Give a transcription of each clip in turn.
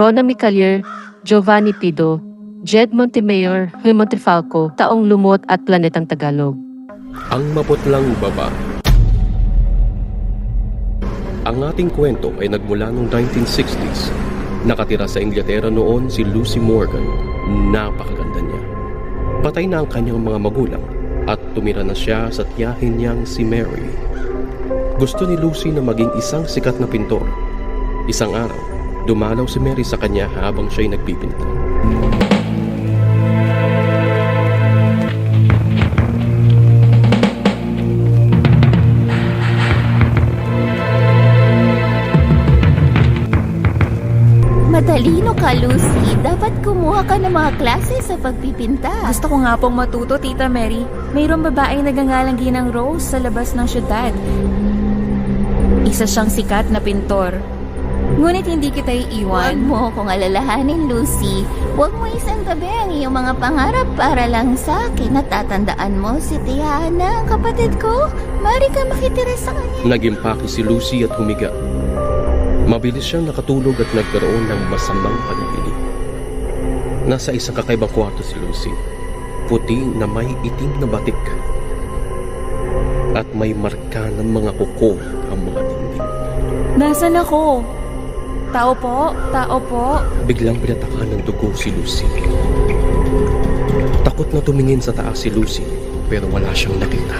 Rona Micalier, Giovanni Pido, Jed Montemayor, Huy Montefalco, Taong Lumot at Planetang Tagalog. Ang maputlang baba. Ang ating kwento ay nagmula noong 1960s. Nakatira sa Inglaterra noon si Lucy Morgan. Napakaganda niya. Patay na ang kanyang mga magulang at tumira na siya sa tiyahin niyang si Mary. Gusto ni Lucy na maging isang sikat na pintor. Isang araw, dumalaw si Mary sa kanya habang siya'y nagpipinta. Matalino ka, Lucy. Dapat kumuha ka ng mga klase sa pagpipinta. Gusto ko nga pong matuto, Tita Mary. Mayroong babaeng nagangalanggi ng Rose sa labas ng syudad. Isa siyang sikat na pintor. Ngunit hindi kita Huwag iiwan. mo akong alalahanin, Lucy. Huwag mo isang tabi ang iyong mga pangarap para lang sa akin. Natatandaan mo si Tiana, kapatid ko. Mari ka makitira sa kanya. Nagimpake si Lucy at humiga. Mabilis siyang nakatulog at nagkaroon ng masamang panaginip. Nasa isang kakaibang kwarto si Lucy. Puti na may itim na batik. At may marka ng mga kuko ang mga dingding. Nasaan ako? Tao po? Tao po? Biglang pinataka ng dugo si Lucy. Takot na tumingin sa taas si Lucy pero wala siyang nakita.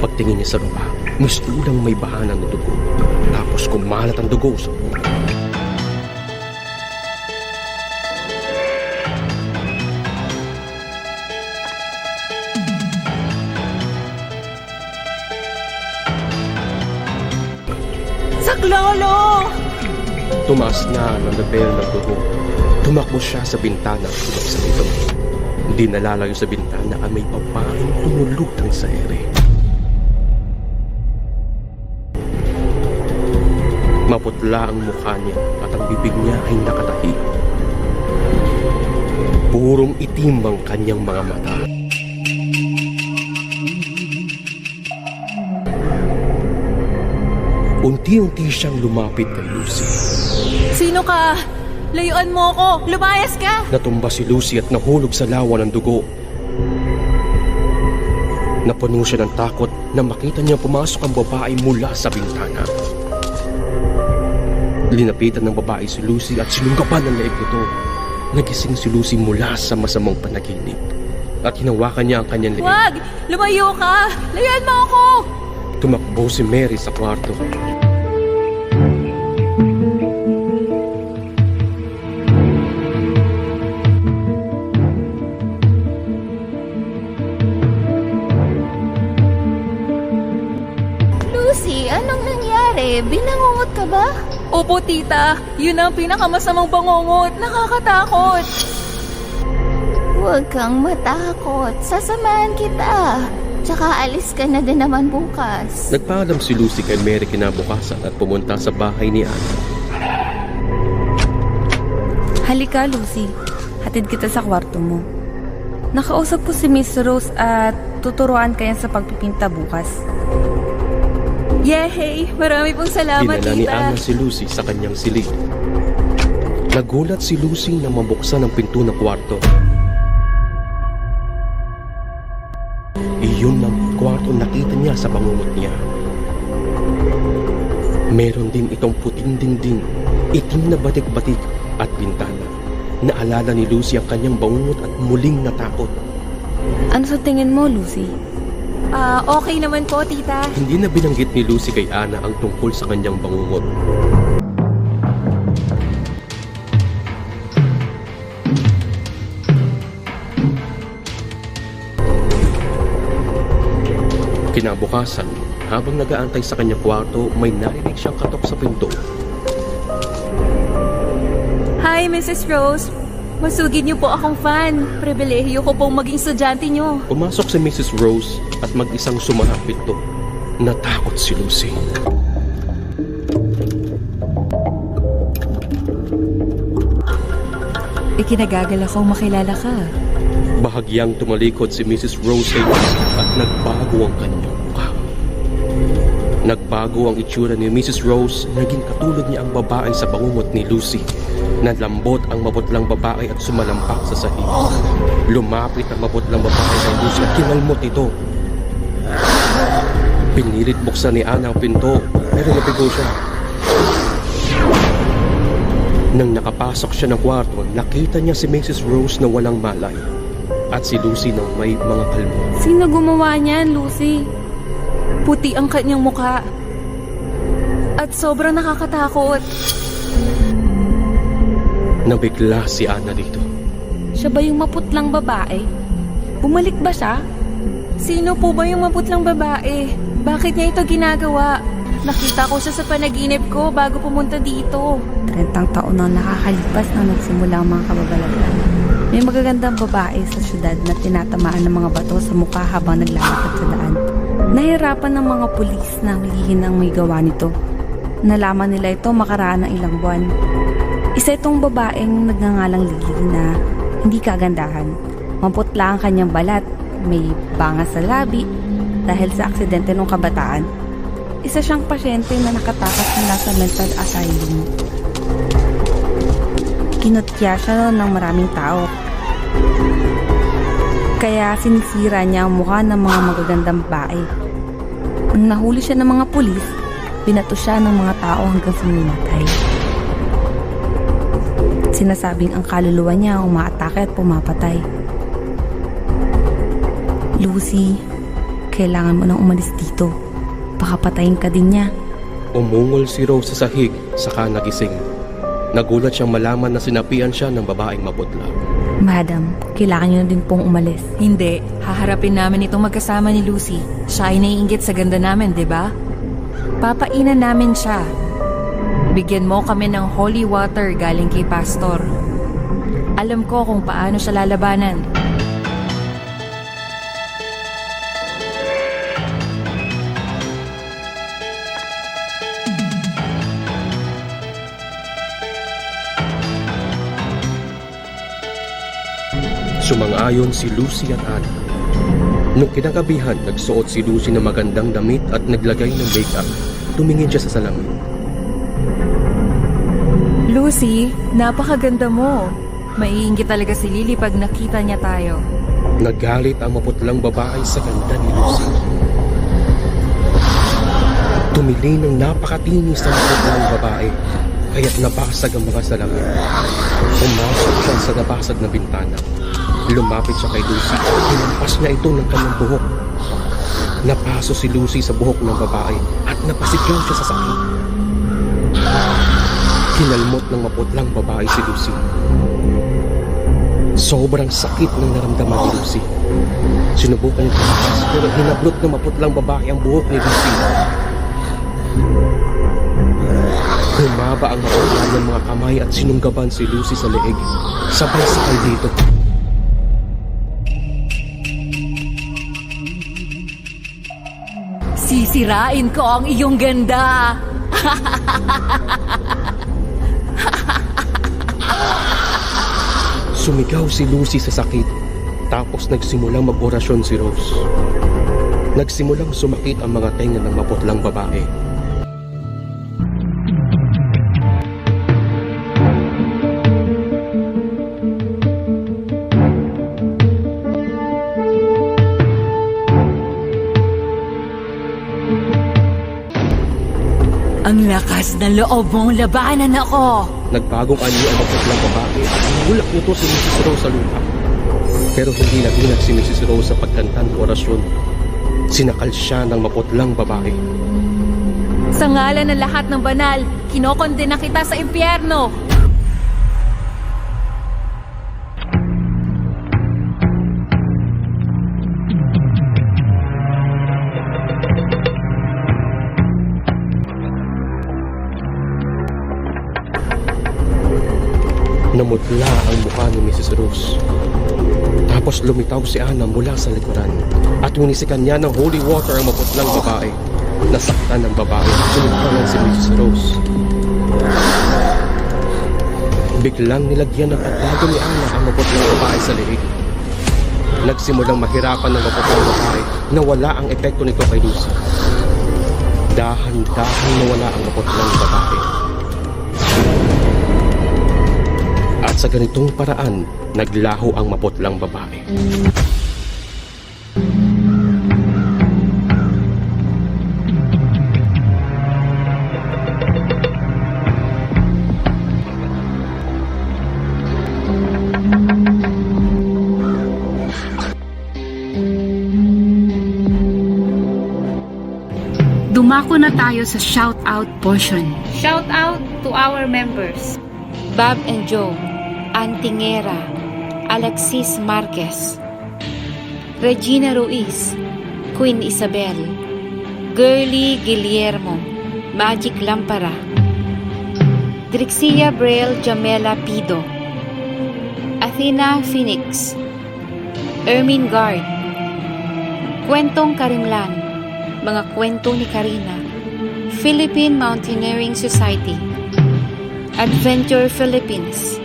Pagtingin niya sa baba, mas tulang may bahanan ng dugo. Tapos kumalat ang dugo sa buhok. Saklolo! Tumaas na ang level ng dugo. Tumakbo siya sa bintana at sumaksak ito. Hindi nalalayo sa bintana ang may babaeng tumulutang sa ere. Maputla ang mukha niya at ang bibig niya ay nakatahi. Purong itim ang kanyang mga mata. Unti-unti siyang lumapit kay Lucy. Sino ka? Layuan mo ako! Lumayas ka! Natumba si Lucy at nahulog sa lawa ng dugo. Napuno siya ng takot na makita niya pumasok ang babae mula sa bintana. Linapitan ng babae si Lucy at sinunggapan ng leeg nito. Nagising si Lucy mula sa masamang panaginip. At hinawakan niya ang kanyang leeg. Wag! Lumayo ka! Layuan mo ako! Tumakbo si Mary sa kwarto. Nangyari? Binangungot ka ba? Opo, tita. Yun ang pinakamasamang bangungot. Nakakatakot. Huwag kang matakot. Sasamahan kita. Tsaka alis ka na din naman bukas. Nagpaalam si Lucy kay Mary kinabukasan at pumunta sa bahay ni Anna. Halika, Lucy. Hatid kita sa kwarto mo. Nakausap ko si Miss Rose at tuturuan ka yan sa pagpipinta bukas. Yehey! Marami pong salamat, Dinala ni tita. Anna si Lucy sa kanyang silid. Nagulat si Lucy na mabuksan ang pinto ng kwarto. Iyon ang kwarto nakita niya sa bangungot niya. Meron din itong puting dingding, itim na batik-batik at bintana. Naalala ni Lucy ang kanyang bangungot at muling natakot. Ano sa tingin mo, Lucy? Ah, okay naman po, tita. Hindi na binanggit ni Lucy kay Ana ang tungkol sa kanyang bangungot. Kinabukasan, habang nagaantay sa kanyang kwarto, may narinig siyang katok sa pinto. Hi, Mrs. Rose. Masugid niyo po akong fan. Pribilehiyo ko pong maging estudyante niyo. Pumasok si Mrs. Rose at mag-isang sumarang pinto. Natakot si Lucy. Ikinagagal akong makilala ka. Bahagyang tumalikod si Mrs. Rose kay Lucy at nagbago ang kanyang mukha. Nagbago ang itsura ni Mrs. Rose, naging katulad niya ang babae sa bangungot ni Lucy. Nalambot ang maputlang babae at sumalampak sa sahig. Lumapit ang maputlang babae kay Lucy at kinalmot ito. Pinilit buksan ni Ana ang pinto, pero nabigo siya. Nang nakapasok siya ng kwarto, nakita niya si Mrs. Rose na walang malay at si Lucy na may mga kalbo. Sino gumawa niyan, Lucy? Puti ang kanyang mukha. At sobrang nakakatakot. Nabigla si Ana dito. Siya ba yung maputlang babae? Bumalik ba siya? Sino po ba yung maputlang babae? Bakit niya ito ginagawa? Nakita ko siya sa panaginip ko bago pumunta dito. 30 taon na nakakalipas na nagsimula ang mga kababalagan. May magagandang babae sa syudad na tinatamaan ng mga bato sa mukha habang naglalakad sa daan. Nahirapan ng mga pulis na hulihin ang may gawa nito. Nalaman nila ito makaraan ng ilang buwan. Isa itong babaeng nagngangalang Lily na hindi kagandahan. Mamputla ang kanyang balat, may bangas sa labi dahil sa aksidente ng kabataan. Isa siyang pasyente na nakatakas mula sa mental asylum. Kinutya siya ng maraming tao. Kaya sinisira niya ang mukha ng mga magagandang babae. Nang nahuli siya ng mga pulis, binato siya ng mga tao hanggang sumimatay. Sinasabing ang kaluluwa niya umaatake at pumapatay. Lucy, kailangan mo nang umalis dito. Baka patayin ka din niya. Umungol si Rose sa sahig, saka nagising. Nagulat siyang malaman na sinapian siya ng babaeng maputla. Madam, kailangan niyo na din pong umalis. Hindi, haharapin namin itong magkasama ni Lucy. Siya ay naiingit sa ganda namin, di ba? Papainan namin siya. Bigyan mo kami ng holy water galing kay pastor. Alam ko kung paano siya lalabanan. Sumang-ayon si Lucy at Anna. Nung kinagabihan, nagsuot si Lucy ng magandang damit at naglagay ng makeup. Tumingin siya sa salamin. Lucy, napakaganda mo. Maiingit talaga si Lily pag nakita niya tayo. Nagalit ang maputlang babae sa ganda ni Lucy. Tumili ng napakatinis na maputlang babae, kaya't nabasag ang mga salamin. Pumasok siya sa nabasag na bintana. Lumapit siya kay Lucy at hinampas niya ito ng kanyang buhok. Napaso si Lucy sa buhok ng babae at napasigaw siya sa sakit. Kinalmot ng maputlang babae si Lucy. Sobrang sakit ng naramdaman ni Lucy. Sinubukan niya tumakas pero hinablot ng maputlang babae ang buhok ni Lucy. Humaba ang maputla ng mga kamay at sinunggaban si Lucy sa leeg. Sabay sakay dito. Sisirain ko ang iyong ganda! Sumigaw si Lucy sa sakit. Tapos nagsimulang mag-orasyon si Rose. Nagsimulang sumakit ang mga tenga ng maputlang babae. Ang lakas na loob mong labanan ako! Nagbagong anyo ang maputlang babae at hulak nito si Mrs. Rose sa lupa. Pero hindi naginag si Mrs. Rose sa pagkanta ng orasyon. Sinakal siya ng maputlang babae. Sa ngalan ng lahat ng banal, kinokondena kita sa impyerno! Lumitaw si Anna mula sa likuran at winisikan niya ng holy water ang maputlang babae. Nasaktan ng babae at sinuntanan si Mrs. Rose. Biglang nilagyan ng pagbago ni Anna ang maputlang babae sa liig. Nagsimulang mahirapan ng maputlang babae na wala ang epekto nito kay Lucy. Dahan-dahan nawala ang maputlang babae. Sa ganitong paraan, naglaho ang maputlang babae. Dumako na tayo sa shoutout portion. Shoutout to our members. Bob and Joe, Antingera, Alexis Marquez, Regina Ruiz, Queen Isabel, Girly Guillermo, Magic Lampara, Drixia Braille Jamela Pido, Athena Phoenix, Ermin Guard, Kwentong Karimlan, Mga Kwento ni Karina, Philippine Mountaineering Society, Adventure Philippines.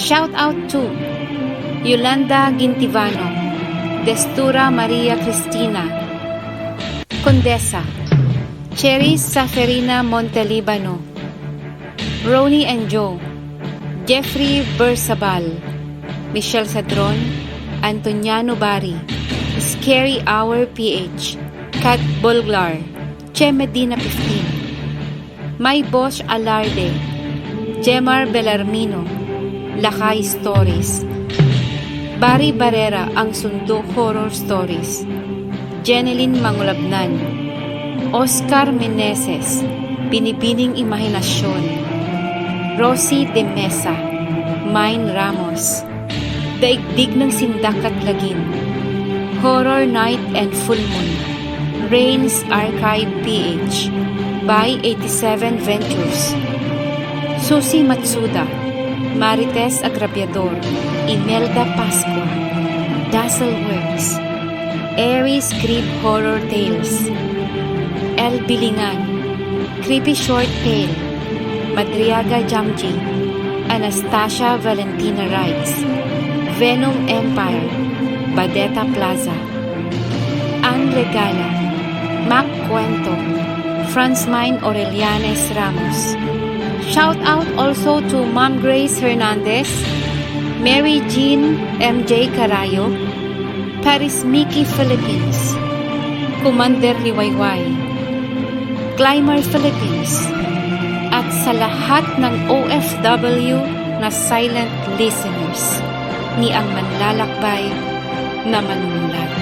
Shout out to Yolanda Gintivano, Destura Maria Cristina, Condesa, Cheris Saferina Montelibano, Ronnie and Joe, Jeffrey Bersabal, Michelle Sadron, Antoniano Bari, Scary Hour PH, Kat Bulglar, Che Medina 15, My Bosch Alarde, Jemar Belarmino, Lakay Stories, Barry Barrera Ang Sundo Horror Stories, Jeneline Mangulabnan, Oscar Meneses, Binibining Imahinasyon, Rosie De Mesa, Mine Ramos, Daigdig ng Sindak at Lagin, Horror Night and Full Moon, Rains Archive PH, by 87 Ventures, Susie Matsuda, Marites Agrabiador, Imelda Pascua, Dazzle Works, Aries Crib Horror Tales, El Bilingan, Creepy Short Tale, Madriaga Jamji, Anastasia Valentina Writes, Venom Empire, Badeta Plaza, Ann Regala, Mac Cuento, Franz Mine Aurelianes Ramos. Shout out also to Mom Grace Hernandez, Mary Jean MJ Carayo, Paris Mickey Philippines, Commander Liwayway, Climber Philippines, at sa lahat ng OFW na silent listeners ni ang manlalakbay na manunulat.